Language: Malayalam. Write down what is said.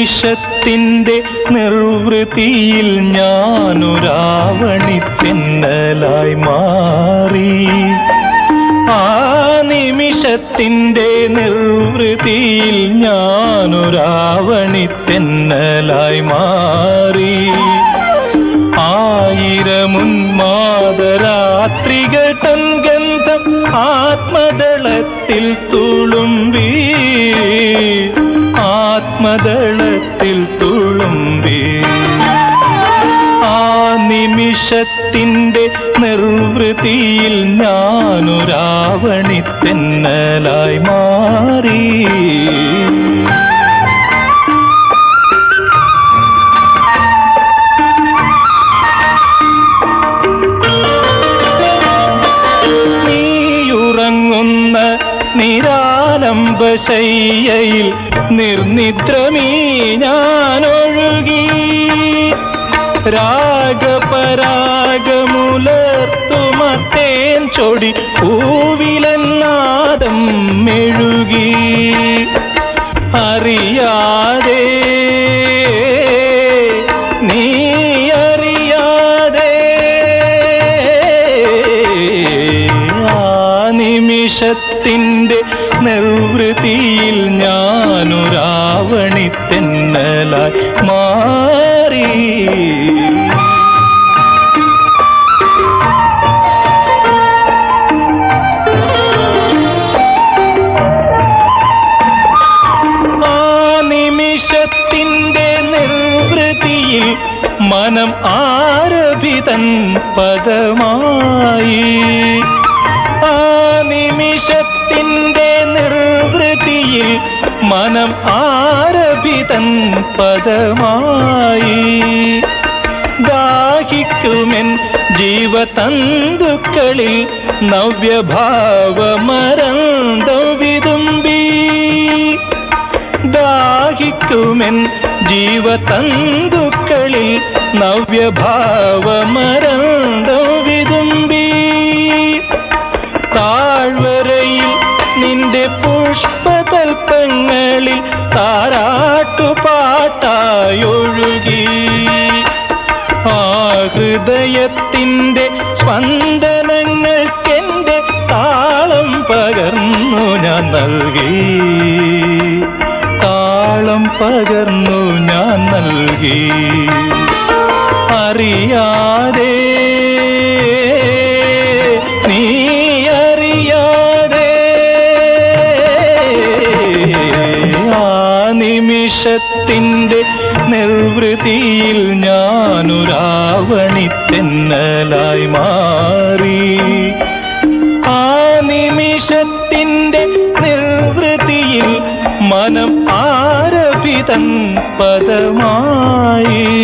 നിമിഷത്തിന്റെ നിർവൃതിയിൽ ഞാനൊരാവണിത്തെന്നലായി മാറി. ആ നിമിഷത്തിന്റെ നിർവൃതിയിൽ ഞാനൊരാവണിത്തെന്നലായി മാറി. ആത്മദളത്തിൽ തുളുമ്പി. ആ നിമിഷത്തിന്റെ നിർവൃതിയിൽ ഞാനൊരാവണിത്തെന്നലായി മാറി. നീയുറങ്ങുന്ന നിരാലംബശയ്യയിൽ നിർനിദ്രമീ ഞാനൊഴുകി. രാഗപരാഗമുലർത്തുമത്തേൻ ചൊടി പൂവിലെന്നാദം മെഴുകി. അറിയാതെ നീ നിർവൃതിയിൽ ഞാനൊരാവണിത്തെന്നലായി മാറി. മനം ആരഭിതൻ പദമായി. മനം ആരഭിതൻ പദമായി. ദാഹിക്കുമെൻ ജീവതന്തുക്കളിൽ നവ്യഭാവമരന്തം വിതുമ്പി ദാഹിക്കുമെൻ ജീവതന്തുക്കളിൽ നവ്യഭാവമരന്തം ഹൃദയത്തിന്റെ സ്പന്ദനങ്ങൾക്കെന്റെ താളം പകർന്നു ഞാൻ നൽകി. താളം പകർന്നു ഞാൻ നൽകി. അറിയാതെ നീ ആ നിമിഷത്തിന്റെ നിർവൃതിയിൽ ഞാനൊരാവണിത്തെന്നലായി മാറി. ആ നിമിഷത്തിന്റെ നിർവൃതിയിൽ മനം ആരഭിതൻ പദമായി.